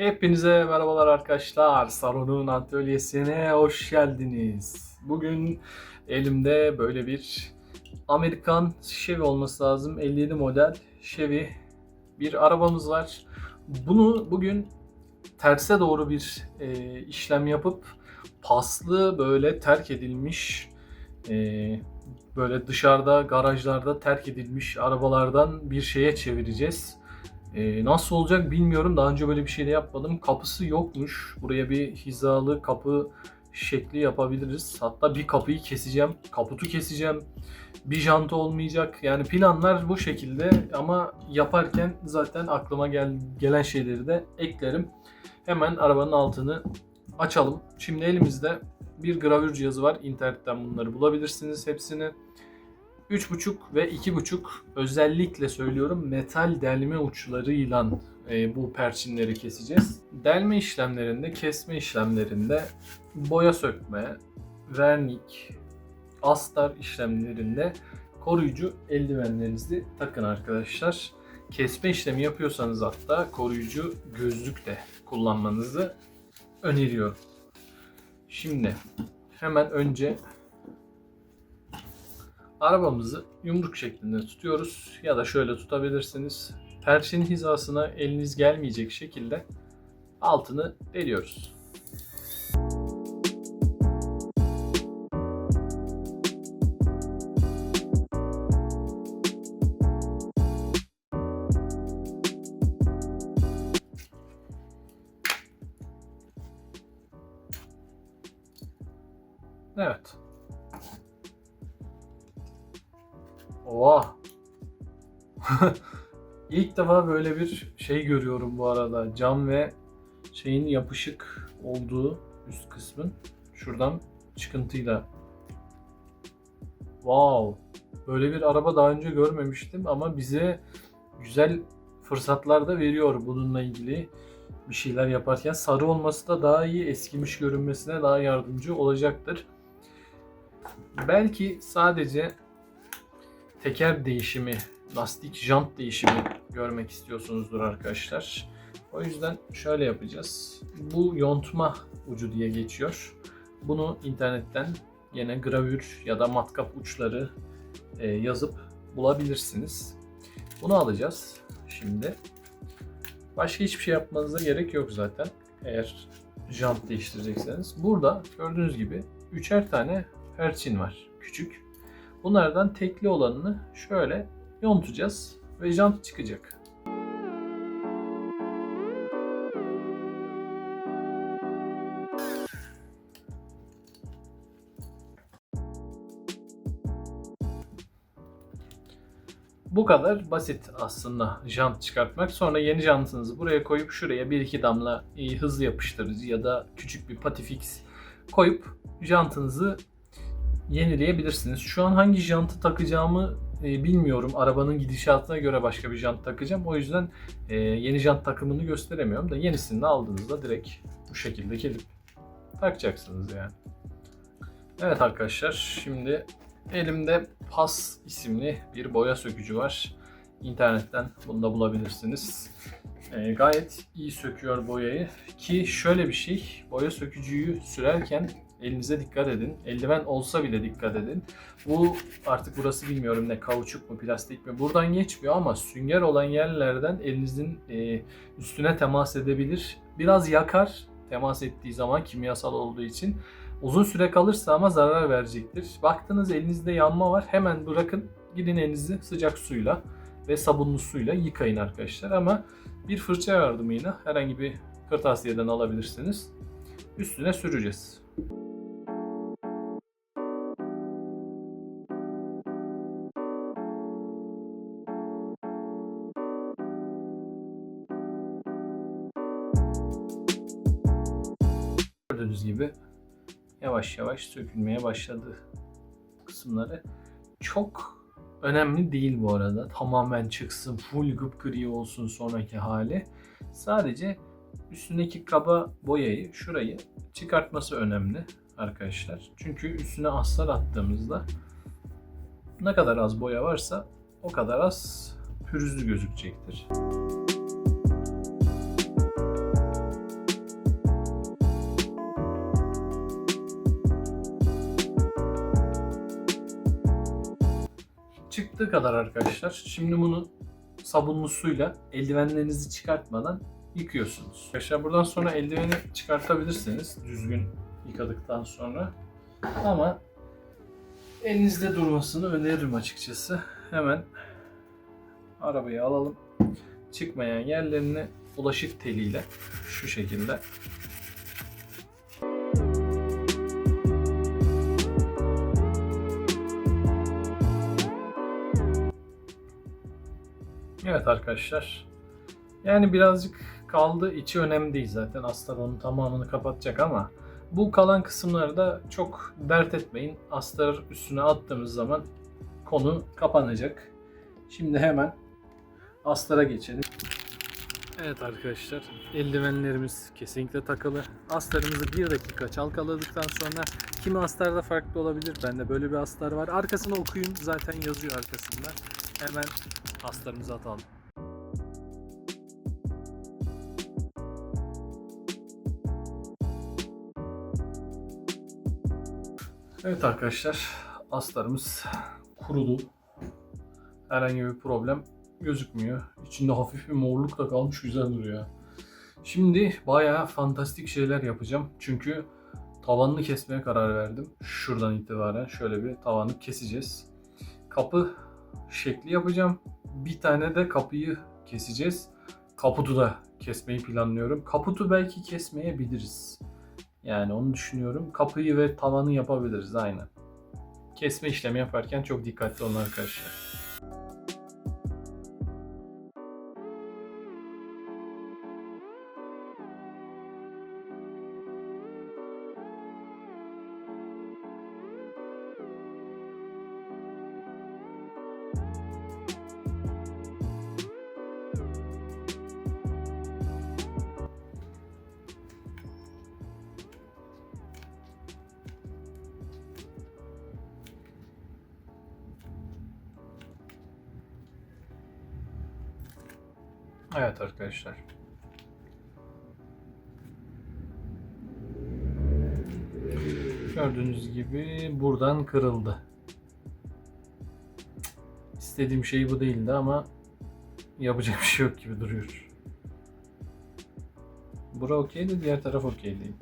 Hepinize merhabalar arkadaşlar. Saron'un atölyesine hoş geldiniz. Bugün elimde böyle bir Amerikan Chevy olması lazım. 57 model Chevy bir arabamız var. Bunu bugün terse doğru bir e, işlem yapıp paslı böyle terk edilmiş e, böyle dışarıda garajlarda terk edilmiş arabalardan bir şeye çevireceğiz. Ee, nasıl olacak bilmiyorum. Daha önce böyle bir şey de yapmadım. Kapısı yokmuş. Buraya bir hizalı kapı şekli yapabiliriz. Hatta bir kapıyı keseceğim. Kaputu keseceğim. Bir jantı olmayacak. Yani planlar bu şekilde ama yaparken zaten aklıma gel gelen şeyleri de eklerim. Hemen arabanın altını açalım. Şimdi elimizde bir gravür cihazı var. İnternetten bunları bulabilirsiniz hepsini. 3.5 ve 2.5 özellikle söylüyorum metal delme uçlarıyla e, bu perçinleri keseceğiz. Delme işlemlerinde, kesme işlemlerinde boya sökme, vernik, astar işlemlerinde koruyucu eldivenlerinizi takın arkadaşlar. Kesme işlemi yapıyorsanız hatta koruyucu gözlük de kullanmanızı öneriyorum. Şimdi hemen önce Arabamızı yumruk şeklinde tutuyoruz ya da şöyle tutabilirsiniz. Perçin hizasına eliniz gelmeyecek şekilde altını deliyoruz. İlk defa böyle bir şey görüyorum bu arada. Cam ve şeyin yapışık olduğu üst kısmın şuradan çıkıntıyla. Wow. Böyle bir araba daha önce görmemiştim ama bize güzel fırsatlar da veriyor bununla ilgili bir şeyler yaparken. Sarı olması da daha iyi eskimiş görünmesine daha yardımcı olacaktır. Belki sadece teker değişimi, lastik jant değişimi görmek istiyorsunuzdur arkadaşlar. O yüzden şöyle yapacağız. Bu yontma ucu diye geçiyor. Bunu internetten yine gravür ya da matkap uçları e, yazıp bulabilirsiniz. Bunu alacağız şimdi. Başka hiçbir şey yapmanıza gerek yok zaten. Eğer jant değiştirecekseniz. Burada gördüğünüz gibi üçer tane perçin var. Küçük. Bunlardan tekli olanını şöyle yontacağız ve jant çıkacak. Bu kadar basit aslında jant çıkartmak. Sonra yeni jantınızı buraya koyup şuraya bir iki damla hızlı yapıştırıcı ya da küçük bir patifix koyup jantınızı yenileyebilirsiniz. Şu an hangi jantı takacağımı e, bilmiyorum. Arabanın gidişatına göre başka bir jant takacağım. O yüzden e, yeni jant takımını gösteremiyorum da yenisini aldığınızda direkt bu şekilde gelip takacaksınız yani. Evet arkadaşlar şimdi elimde Pas isimli bir boya sökücü var. İnternetten bunu da bulabilirsiniz. E, gayet iyi söküyor boyayı ki şöyle bir şey boya sökücüyü sürerken Elinize dikkat edin. Eldiven olsa bile dikkat edin. Bu artık burası bilmiyorum ne kauçuk mu plastik mi buradan geçmiyor ama sünger olan yerlerden elinizin e, üstüne temas edebilir. Biraz yakar temas ettiği zaman kimyasal olduğu için. Uzun süre kalırsa ama zarar verecektir. Baktınız elinizde yanma var hemen bırakın gidin elinizi sıcak suyla ve sabunlu suyla yıkayın arkadaşlar ama bir fırça yardımıyla herhangi bir kırtasiyeden alabilirsiniz. Üstüne süreceğiz. Gördüğünüz gibi yavaş yavaş sökülmeye başladı kısımları. Çok önemli değil bu arada. Tamamen çıksın, full gri olsun sonraki hali. Sadece üstündeki kaba boyayı, şurayı çıkartması önemli arkadaşlar. Çünkü üstüne astar attığımızda ne kadar az boya varsa o kadar az pürüzlü gözükecektir. Çıktığı kadar arkadaşlar. Şimdi bunu sabunlu suyla eldivenlerinizi çıkartmadan yıkıyorsunuz. Arkadaşlar buradan sonra eldiveni çıkartabilirsiniz düzgün yıkadıktan sonra. Ama elinizde durmasını öneririm açıkçası. Hemen arabayı alalım. Çıkmayan yerlerini bulaşık teliyle şu şekilde Evet arkadaşlar. Yani birazcık kaldı. içi önemli değil zaten. Astar onun tamamını kapatacak ama bu kalan kısımları da çok dert etmeyin. Astar üstüne attığımız zaman konu kapanacak. Şimdi hemen Astar'a geçelim. Evet arkadaşlar eldivenlerimiz kesinlikle takılı. Astarımızı bir dakika çalkaladıktan sonra kimi astarda farklı olabilir. Bende böyle bir astar var. Arkasını okuyun zaten yazıyor arkasında. Hemen astarımızı atalım. Evet arkadaşlar astarımız kurudu. Herhangi bir problem gözükmüyor. İçinde hafif bir morluk da kalmış güzel duruyor. Şimdi bayağı fantastik şeyler yapacağım. Çünkü tavanını kesmeye karar verdim. Şuradan itibaren şöyle bir tavanı keseceğiz. Kapı şekli yapacağım. Bir tane de kapıyı keseceğiz. Kaputu da kesmeyi planlıyorum. Kaputu belki kesmeyebiliriz. Yani onu düşünüyorum. Kapıyı ve tavanı yapabiliriz aynen. Kesme işlemi yaparken çok dikkatli olun arkadaşlar. Evet arkadaşlar. Gördüğünüz gibi buradan kırıldı. İstediğim şey bu değildi ama yapacak bir şey yok gibi duruyor. Bura okeydi, diğer taraf okey değil.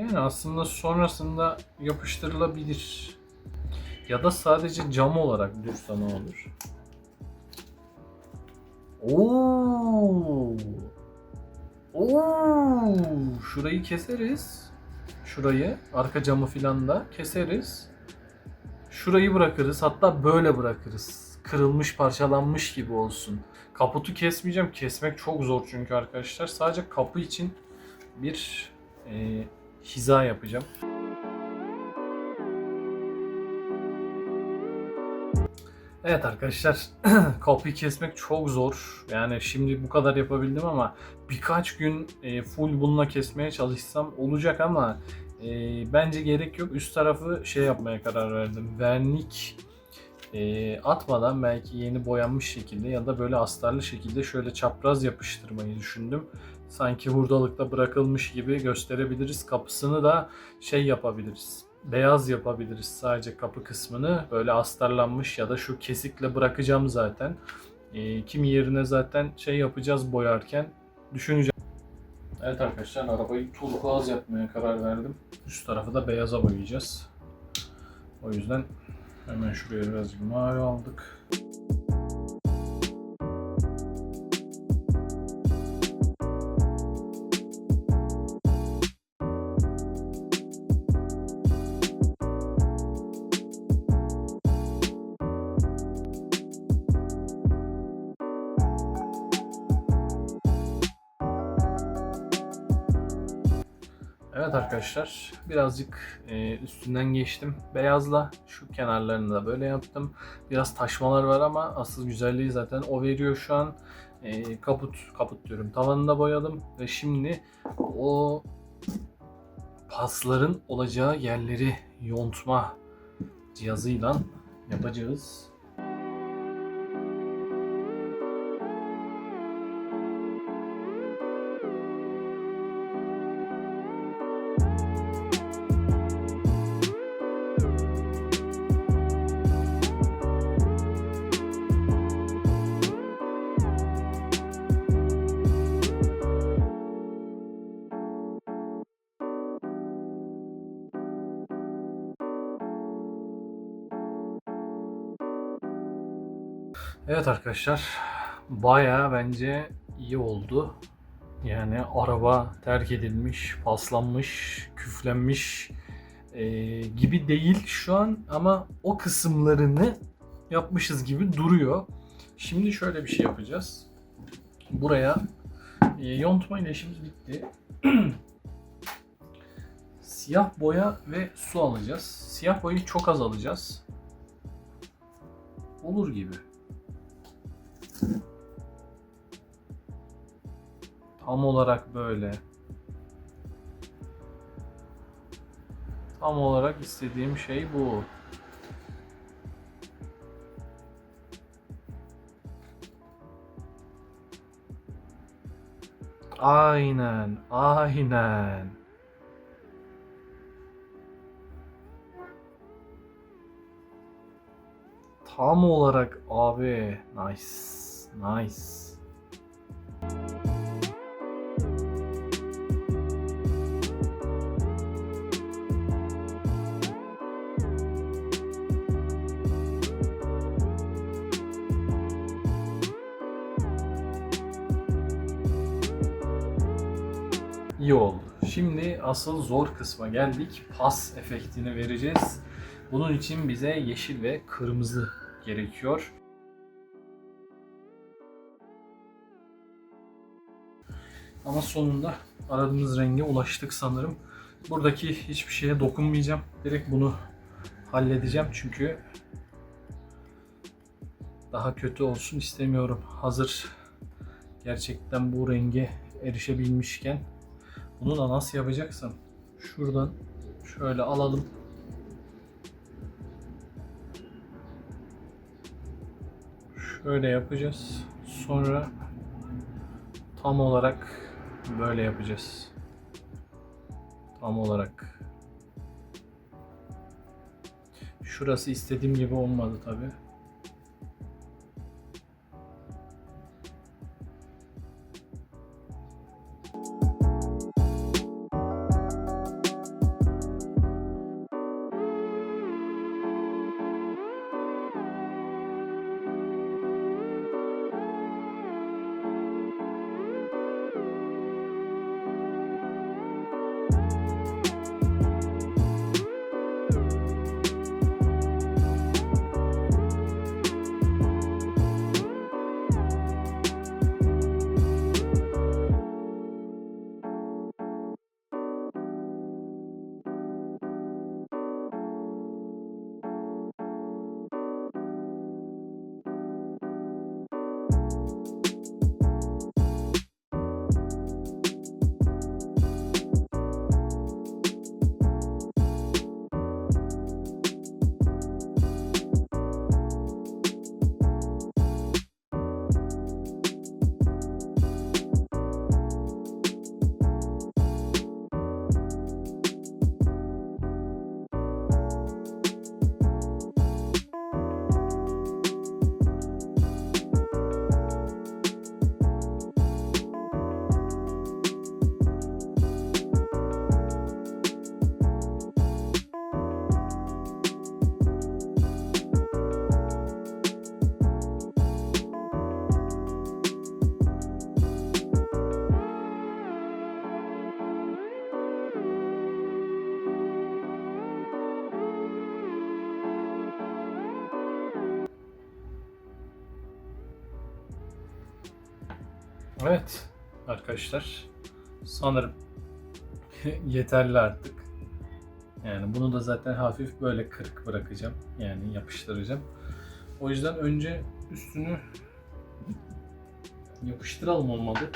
Yani aslında sonrasında yapıştırılabilir. Ya da sadece cam olarak dursa ne olur? Oo! Oo! Şurayı keseriz. Şurayı, arka camı filan da keseriz. Şurayı bırakırız. Hatta böyle bırakırız. Kırılmış, parçalanmış gibi olsun. Kaputu kesmeyeceğim. Kesmek çok zor çünkü arkadaşlar. Sadece kapı için bir e, hiza yapacağım. Evet arkadaşlar kapıyı kesmek çok zor. Yani şimdi bu kadar yapabildim ama birkaç gün e, full bununla kesmeye çalışsam olacak ama e, bence gerek yok. Üst tarafı şey yapmaya karar verdim. Vernik e, atmadan belki yeni boyanmış şekilde ya da böyle astarlı şekilde şöyle çapraz yapıştırmayı düşündüm. Sanki hurdalıkta bırakılmış gibi gösterebiliriz. Kapısını da şey yapabiliriz. Beyaz yapabiliriz sadece kapı kısmını. Böyle astarlanmış ya da şu kesikle bırakacağım zaten. E, kimi yerine zaten şey yapacağız boyarken düşüneceğim. Evet arkadaşlar arabayı turkuaz yapmaya karar verdim. Üst tarafı da beyaza boyayacağız. O yüzden hemen şuraya birazcık mavi aldık. Evet arkadaşlar birazcık e, üstünden geçtim. Beyazla şu kenarlarını da böyle yaptım. Biraz taşmalar var ama asıl güzelliği zaten o veriyor şu an. E, kaput kaput diyorum tavanını da boyadım ve şimdi o pasların olacağı yerleri yontma cihazıyla yapacağız. Evet arkadaşlar, bayağı bence iyi oldu. Yani araba terk edilmiş, paslanmış, küflenmiş e, gibi değil şu an ama o kısımlarını yapmışız gibi duruyor. Şimdi şöyle bir şey yapacağız. Buraya e, yontma ile işimiz bitti. Siyah boya ve su alacağız. Siyah boyayı çok az alacağız. Olur gibi. Tam olarak böyle. Tam olarak istediğim şey bu. Aynen, aynen. Tam olarak abi. Nice. Nice. İyi oldu. Şimdi asıl zor kısma geldik. Pas efektini vereceğiz. Bunun için bize yeşil ve kırmızı gerekiyor. Ama sonunda aradığımız renge ulaştık sanırım. Buradaki hiçbir şeye dokunmayacağım. Direkt bunu halledeceğim çünkü daha kötü olsun istemiyorum. Hazır gerçekten bu renge erişebilmişken bunu da nasıl yapacaksam şuradan şöyle alalım. Şöyle yapacağız. Sonra tam olarak böyle yapacağız. Tam olarak. Şurası istediğim gibi olmadı tabi. Evet arkadaşlar sanırım yeterli artık. Yani bunu da zaten hafif böyle kırık bırakacağım. Yani yapıştıracağım. O yüzden önce üstünü yapıştıralım olmadı.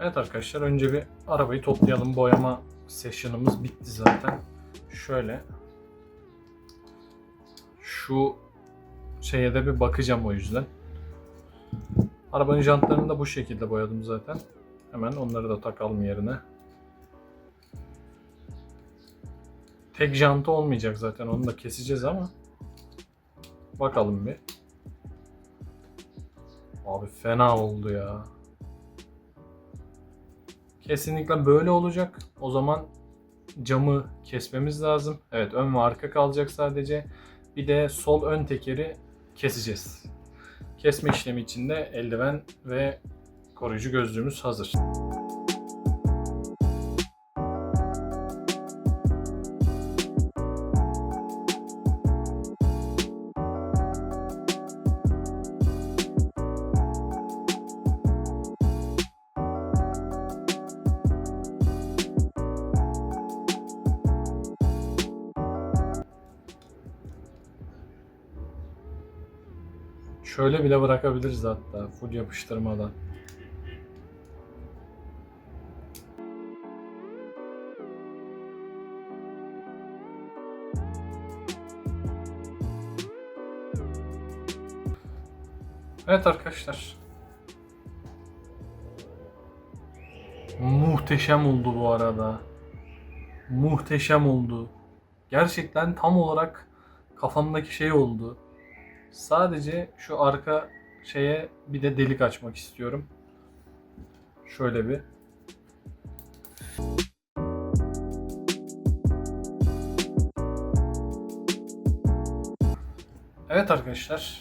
Evet arkadaşlar önce bir arabayı toplayalım. Boyama session'ımız bitti zaten. Şöyle şu şeye de bir bakacağım o yüzden. Arabanın jantlarını da bu şekilde boyadım zaten. Hemen onları da takalım yerine. Tek jantı olmayacak zaten onu da keseceğiz ama. Bakalım bir. Abi fena oldu ya. Kesinlikle böyle olacak. O zaman camı kesmemiz lazım. Evet ön ve arka kalacak sadece. Bir de sol ön tekeri keseceğiz. Kesme işlemi için de eldiven ve koruyucu gözlüğümüz hazır. Şöyle bile bırakabiliriz hatta full yapıştırmadan. Evet arkadaşlar. Muhteşem oldu bu arada. Muhteşem oldu. Gerçekten tam olarak kafamdaki şey oldu. Sadece şu arka şeye bir de delik açmak istiyorum. Şöyle bir. Evet arkadaşlar.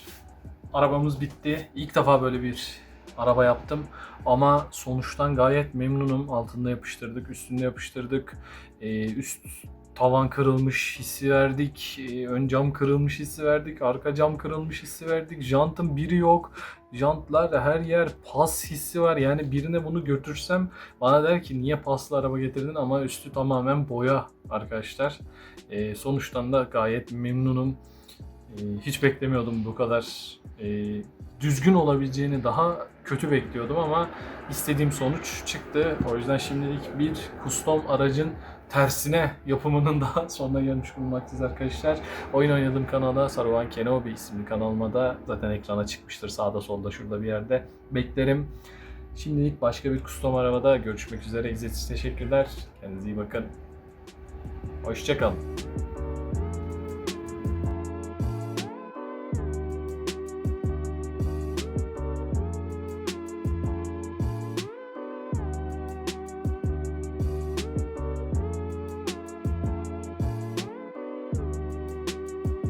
Arabamız bitti. İlk defa böyle bir araba yaptım. Ama sonuçtan gayet memnunum. Altında yapıştırdık, üstünde yapıştırdık. Ee, üst tavan kırılmış hissi verdik. Ee, ön cam kırılmış hissi verdik. Arka cam kırılmış hissi verdik. Jantın biri yok. Jantlar her yer pas hissi var. Yani birine bunu götürsem bana der ki niye paslı araba getirdin ama üstü tamamen boya arkadaşlar. Ee, sonuçtan da gayet memnunum. Ee, hiç beklemiyordum bu kadar e, düzgün olabileceğini daha kötü bekliyordum ama istediğim sonuç çıktı. O yüzden şimdilik bir custom aracın tersine yapımının daha sonuna gelmiş bulunmaktayız arkadaşlar. Oyun oynadığım kanala Saruhan Kenobi isimli kanalıma da zaten ekrana çıkmıştır sağda solda şurada bir yerde. Beklerim. Şimdilik başka bir custom arabada görüşmek üzere. İzlediğiniz için teşekkürler. Kendinize iyi bakın. Hoşçakalın.